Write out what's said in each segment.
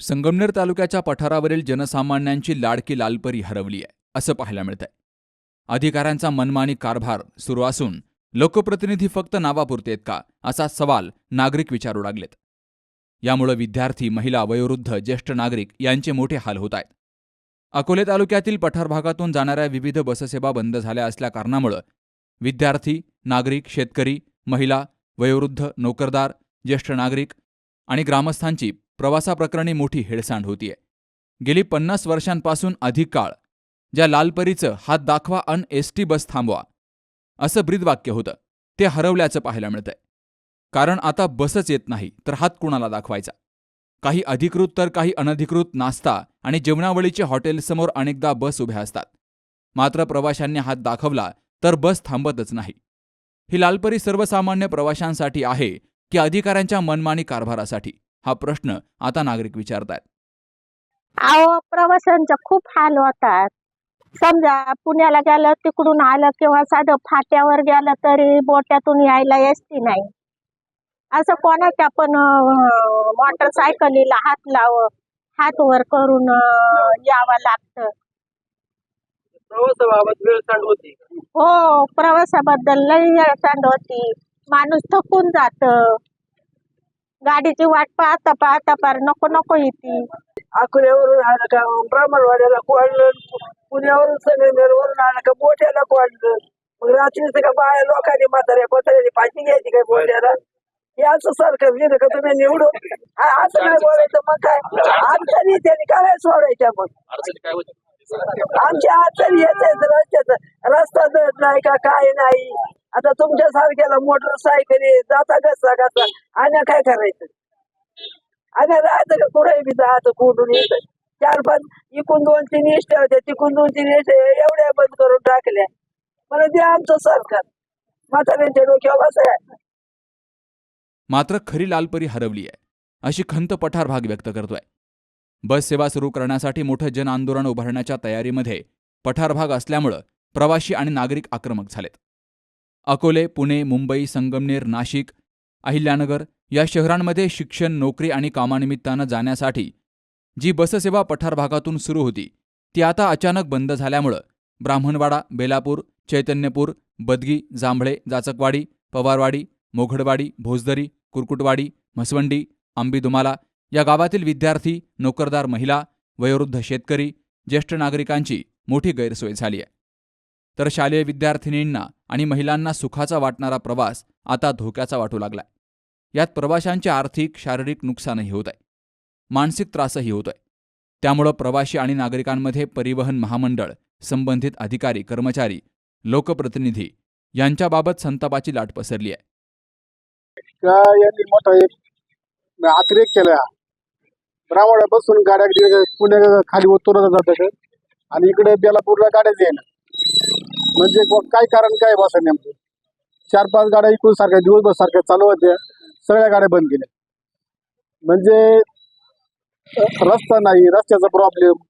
संगमनेर तालुक्याच्या पठारावरील जनसामान्यांची लाडकी लालपरी हरवली आहे असं पाहायला मिळतंय. अधिकाऱ्यांचा मनमानी कारभार सुरू असून लोकप्रतिनिधी फक्त नावापुरते आहेत का असा सवाल नागरिक विचारू लागलेत. यामुळे विद्यार्थी महिला वयोवृद्ध ज्येष्ठ नागरिक यांचे मोठे हाल होत आहेत. अकोले तालुक्यातील पठार भागातून जाणाऱ्या विविध बससेवा बंद झाल्या असल्या कारणामुळं विद्यार्थी नागरिक शेतकरी महिला वयोवृद्ध नोकरदार ज्येष्ठ नागरिक आणि ग्रामस्थांची प्रवासाप्रकरणी मोठी हेळसांड होतीये. गेली पन्नास वर्षांपासून अधिक काळ ज्या लालपरीचं हात दाखवा अन एस टी बस थांबवा असं ब्रीदवाक्य होतं. ते हरवल्याचं पाहायला मिळतंय. कारण आता बसच येत नाही तर हात कुणाला दाखवायचा? काही अधिकृत तर काही अनधिकृत नाश्ता आणि जेवणावळीचे हॉटेलसमोर अनेकदा बस उभ्या असतात. मात्र प्रवाशांनी हात दाखवला तर बस थांबतच नाही. ही लालपरी सर्वसामान्य प्रवाशांसाठी आहे की अधिकाऱ्यांच्या मनमानी कारभारासाठी? हा प्रश्न आता नागरिक विचारतायत. अहो प्रवाशांचा खूप हाल होतात. समजा पुण्याला गेलं तिकडून आलं किंवा साधं फाट्यावर गेलं तरी बोट्यातून यायला एसटी नाही. असं कोणाच्या पण मोटरसायकलीला हात लाव हात वर करून यावं लागतं. प्रवासाबाबत वेळ सांड होती हो प्रवासाबद्दल लई हेळसांड होती. माणूस थकून जात. गाडीची वाट पाहता पाहता पार नको नको येते अकोल्यावरून आलं का ब्राह्मणवाड्याला कोणलं पुण्यावरून संगमेरवरून आलं का मोठ्याला कोणलं मग रात्री का बाया लोकांनी म्हाताऱ्या कोताऱ्याने पाठी घ्यायची काय मोठ्याला हे असं सरकार लिहिलं का तुम्ही निवडून? असं नाही बोलायचं मग काय? अडचणी त्यांनी काय सोडायच्या मग. आमच्या अडचणी येत रस्त्याचं रस्ता जड नाही का काय नाही. आता तुमच्या सारख्याला मोटरसायकल जाता कसा कसा आणि काय करायचं? आणि राहतं का? कुठे बी जात कुठून येत. चार पाच इकून दोन तीन इष्ट्या होत्या तिकून दोन तीन इष्ट्या एवढ्या बंद करून टाकल्या. मला ते आमचं सरकार. म्हाताऱ्यांच्या डोक्यावर बसाय मात्र खरी लालपरी हरवली आहे. अशी खंत पठार भाग व्यक्त करतोय. बस सेवा सुरू करण्यासाठी मोठं जन आंदोलन उभारण्याच्या तयारीमध्ये पठार भाग असल्यामुळं प्रवाशी आणि नागरिक आक्रमक झालेत. अकोले पुणे मुंबई संगमनेर नाशिक अहिल्यानगर या शहरांमध्ये शिक्षण नोकरी आणि कामानिमित्तानं जाण्यासाठी जी बससेवा पठार भागातून सुरू होती ती आता अचानक बंद झाल्यामुळं ब्राह्मणवाडा बेलापूर चैतन्यपूर बदगी जांभळे जाचकवाडी पवारवाडी मोघडवाडी भोजदरी कुरकुटवाडी म्हसवंडी आंबीदुमाला या गावातील विद्यार्थी नोकरदार महिला वयोवृद्ध शेतकरी ज्येष्ठ नागरिकांची मोठी गैरसोय झाली आहे. तर शालेय विद्यार्थिनींना आणि महिलांना सुखाचा वाटणारा प्रवास आता धोक्याचा वाटू लागलाय. यात प्रवाशांचे आर्थिक शारीरिक नुकसानही होत आहे. मानसिक त्रासही होतोय त्यामुळं प्रवाशी आणि नागरिकांमध्ये परिवहन महामंडळ संबंधित अधिकारी कर्मचारी लोकप्रतिनिधी यांच्याबाबत संतापाची लाट पसरली आहे. यांनी मोठा एक अतिरेक केला? ब्राह्मण बसून गाड्या पुणे खाली उतरत जातात. आणि इकडे बेलापूरला गाड्या येणार म्हणजे काय कारण काय बसा नेमकं? चार पाच गाड्या इकडून सारख्या दिवसभर सारख्या चालू होत्या. सगळ्या गाड्या बंद केल्या. म्हणजे रस्ता नाही रस्त्याचा प्रॉब्लेम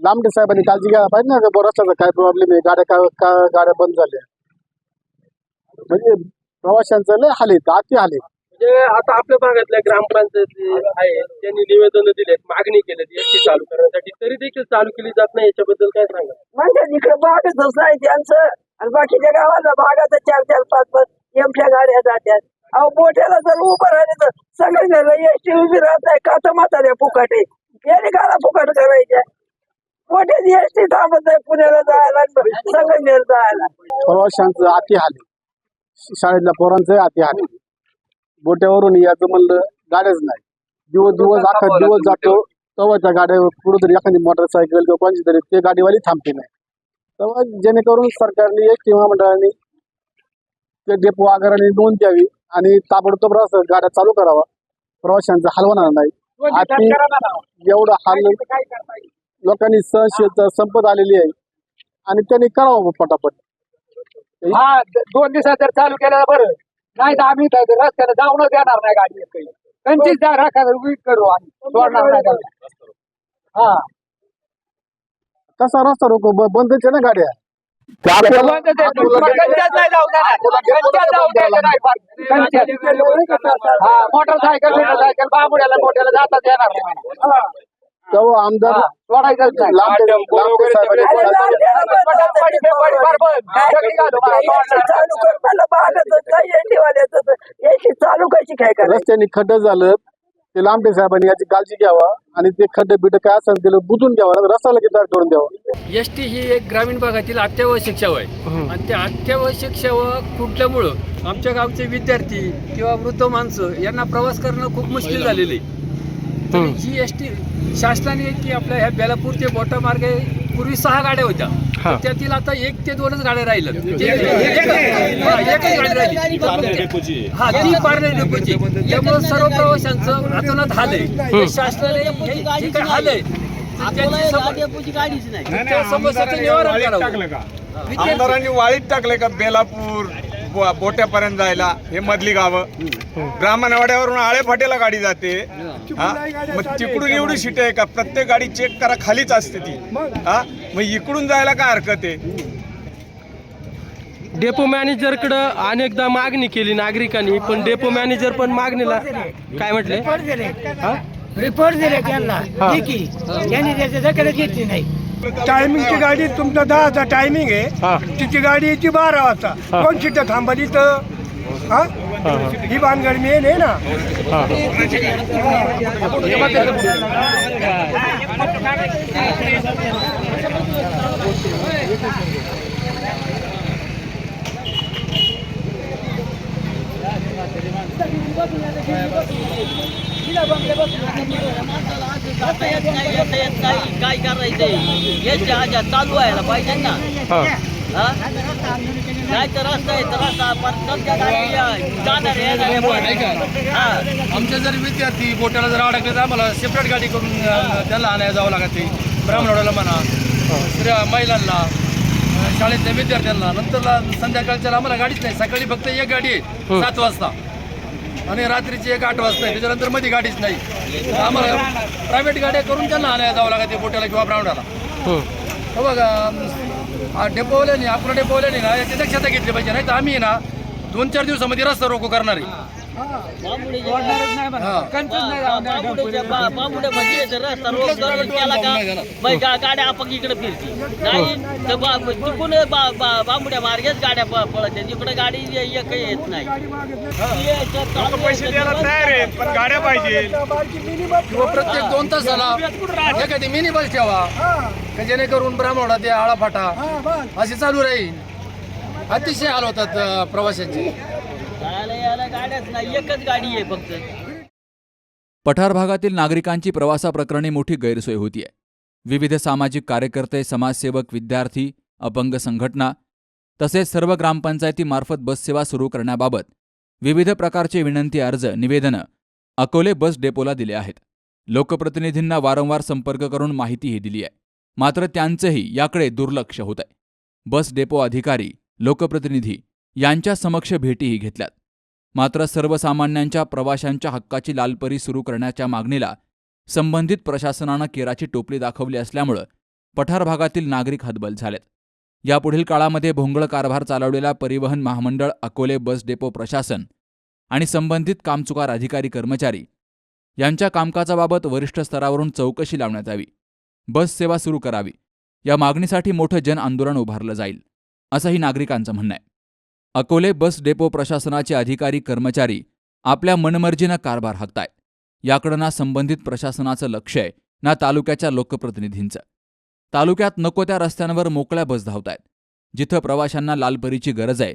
लांबडे साहेबांनी काळजी घ्यायला पाहिजे ना रस्त्याचा काय प्रॉब्लेम आहे? गाड्या का का गाड्या बंद झाल्या? म्हणजे प्रवाशांचं लय हाल आहेत अति हाल म्हणजे आता आपल्या भागातल्या ग्रामपंचायती आहे त्यांनी निवेदन दिलेत मागणी केली एसटी चालू करण्यासाठी. तरी देखील चालू केली जात नाही याच्याबद्दल काय सांगा म्हणजे इकडे भागच आहे त्यांचं. आणि बाकीच्या गावाला भागात चार चार पाच पाच एमच्या गाड्या जात्यात. अहो मोठ्याला जर उभं राहिले तर सगळ्यांना एसटी उभी राहत आहे का तर म्हाताऱ्या फुकट आहे? याने गाला फुकट करायच्या? मोठ्याची एसटी थांबत आहे पुण्याला जायला संगमेर जायला. प्रवाशांचं अति हाल. शाळेतल्या पोरांचं अति हाल. बोट्यावरून यायचं म्हणलं गाड्याच नाही. दिवस दिवस अख्खा दिवस जातो. तेव्हा त्या गाड्या पुढे तरी एखादी मोटरसायकल किंवा कोणची तरी ते गाडीवाली थांबते नाही. तेव्हा जेणेकरून सरकारने एक किंवा मंडळाने ते डेपो आगाराने नोंद द्यावी आणि ताबडतोब गाड्या चालू करावा. प्रवाशांचा हाल होणार नाही. आती एवढं हाल लोकांनी सहनशीलता संपत आलेली आहे. आणि त्यांनी करावं पटापट. हा दोन दिवसात जर चालू केलं बरं. नाही तर आम्ही तर रस्त्याला जाऊनच देणार नाही गाडी काही. त्यांचीच जा राखा वीज करू आम्ही. सोडणार नाही गाडी. हा. कसा रस्ता रोको बंदच ना गाड्या. हा मोटरसायकल मोटरसायकल बाबुड्याला मोठ्याला जातात येणार नाही. तेव्हा आमदार लांबे साहेबांनी चालू काय कशी करायचं? रस्त्याने खड्डे झालं ते लांबे साहेबांनी याची काळजी घ्यावा आणि ते खड्डे बिड्डे काय असेल ते बुजून घ्यावा नाही रस्ता लगेच तयार करून द्यावा? एस टी ही एक ग्रामीण भागातील अत्यावश्यक सेवा आहे. आणि त्या अत्यावश्यक सेवा कुठल्यामुळं? आमच्या गावचे विद्यार्थी किंवा वृद्ध माणसं यांना प्रवास करणं खूप मुश्किल झालेलं आहे. ही एस टी शासनाने की आपल्या ह्या बेलापूर ते बोटा मार्गे पूर्वी सहा गाड्या होत्या. त्यातील आता एक ते दोनच गाड्या राहिल्या एक- एकच गाडी राहिली. हा ती पारणे डेपोची. त्यामुळे सर्व प्रवाशांचं अतोनात हाल आहे. हे शासनाने हे- जे काही हाल आहे तर त्यांची सम- त्या समस्येचं निवारण करावं. आमदारांनी वाळीत टाकले का बेलापूर? बो- बोट्यापर्यंत जायला हे मधली गावं. ब्राह्मणवाड्यावरून आळे फाटेला गाडी जाते. हा? मग तिकडून एवढी सीट आहे का? प्रत्येक गाडी चेक करा खालीच असते ती. हा? मग इकडून जायला काय हरकत आहे? डेपो मॅनेजरकडं अनेकदा मागणी केली नागरिकांनी पण डेपो मॅनेजर पण मागणीला काय म्हटले? रिपोर्ट दिले. त्यांना. की त्यांनी त्याच्या दखल घेतली नाही. टायमिंगची गाडी तुमचा दहाचा टायमिंग हा. आहे तिची गाडी येते बारा वाजता. कोण सीटं थांबली तर? हा? ही भानगड मेन आहे ना? हा. काय करायचंय? याच्या आज्या चालू व्हायला पाहिजे ना. हा. हा? नाही तर रस्ता आहे तर रस्ता पण कोणत्या गाडी जाणार येणार आहे. पण. हा. आमचे जर विद्यार्थी बोटाला जर अडकले तर आम्हाला सेपरेट गाडी करून अं, त्यांना आणायला जावं लागते ब्राह्मणवाड्याला म्हणा स्त्रिया महिलांना अं, शाळेतल्या विद्यार्थ्यांना. नंतर संध्याकाळच्या आम्हाला गाडीच नाही. सकाळी फक्त एक गाडी आहे सात वाजता. आणि रात्रीची एक आठ वाजता आहे. त्याच्यानंतरमध्ये गाडीच नाही. आम्हाला प्रायव्हेट गाड्या करून त्यांना आणायला जावं लागते बोट्याला किंवा ब्राह्मणाला. हो. बघा अं, डेपोवाल्याने आपलं डेपोवाल्याने ना याची दक्षता घेतली पाहिजे. नाही तर आम्ही ना दोन चार दिवसामध्ये रस्ता रोको करणार. आहे बांबुडे- हा. बांबुड्या म्हणजे तर केला का? गाड्या आपण इकडे फिरती. नाही तर बा- तिकडून बा- बा- बांबुड्या मार्गेच गाड्या पळत तिकडे गाडी ये- एक येत नाही. पैसे द्यायला तयार आहेत पण गाड्या पाहिजे. प्रत्येक दोन तासाला एखादी मिनी बस ठेवा का जेणेकरून ब्राह्मणा ते आळाफाटा असे चालू राहील. अतिशय हाल होतात प्रवाशांचे. जायला यायला गाड्याच नाही एकच गाडी आहे फक्त. पठार भागातील नागरिकांची प्रवासाप्रकरणी मोठी गैरसोय होतीये. विविध सामाजिक कार्यकर्ते समाजसेवक विद्यार्थी अपंग संघटना तसेच सर्व ग्रामपंचायतीमार्फत बससेवा सुरू करण्याबाबत विविध प्रकारचे विनंती अर्ज निवेदनं अकोले बस डेपोला दिले आहेत. लोकप्रतिनिधींना वारंवार संपर्क करून माहितीही दिली आहे मात्र त्यांचंही याकडे दुर्लक्ष होत आहे बस डेपो अधिकारी लोकप्रतिनिधी यांच्या समक्ष भेटीही घेतल्यात. मात्र सर्वसामान्यांच्या प्रवाशांच्या हक्काची लालपरी सुरू करण्याच्या मागणीला संबंधित प्रशासनानं केराची टोपली दाखवली असल्यामुळं पठार भागातील नागरिक हतबल झालेत. यापुढील काळामध्ये भोंगळ कारभार चालवलेला परिवहन महामंडळ अकोले बस डेपो प्रशासन आणि संबंधित कामचुकार अधिकारी कर्मचारी यांच्या कामकाजाबाबत वरिष्ठ स्तरावरून चौकशी लावण्यात यावी. बस सेवा सुरू करावी. या मागणीसाठी मोठं जन आंदोलन उभारलं जाईल असंही नागरिकांचं म्हणणं आहे. अकोले बस डेपो प्रशासनाचे अधिकारी कर्मचारी आपल्या मनमर्जीनं कारभार हाकतायत याकडं ना संबंधित प्रशासनाचं लक्ष आहे ना तालुक्याच्या लोकप्रतिनिधींचं. तालुक्यात नको त्या रस्त्यांवर मोकळ्या बस धावतायत. जिथं प्रवाशांना लालपरीची गरज आहे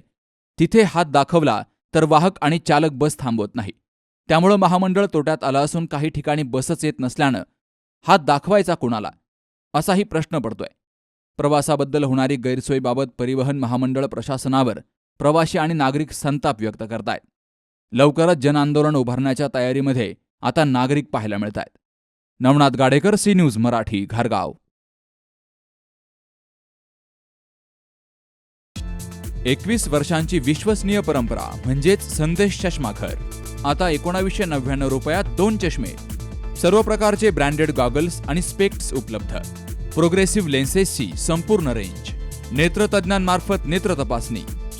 तिथे हात दाखवला तर वाहक आणि चालक बस थांबवत नाही. त्यामुळं महामंडळ तोट्यात आलं असून काही ठिकाणी बसच येत नसल्यानं हात दाखवायचा कुणाला? असाही प्रश्न पडतोय. प्रवासाबद्दल होणारी गैरसोयीबाबत परिवहन महामंडळ प्रशासनावर प्रवासी आणि नागरिक संताप व्यक्त करतायत. लवकरच जनआंदोलन उभारण्याच्या तयारीमध्ये आता नागरिक पाहायला मिळत आहेत नवनाथ गाडेकर सी न्यूज मराठी घारगाव. एकवीस वर्षांची विश्वसनीय परंपरा म्हणजेच संदेश चष्माघर. आता एकोणावीसशे नव्याण्णव रुपयात दोन चष्मे. सर्व प्रकारचे ब्रँडेड गॉगल्स आणि स्पेक्ट्स उपलब्ध. प्रोग्रेसिव्ह लेन्सेसची संपूर्ण रेंज. नेत्रतज्ञांमार्फत नेत्र तपासणी.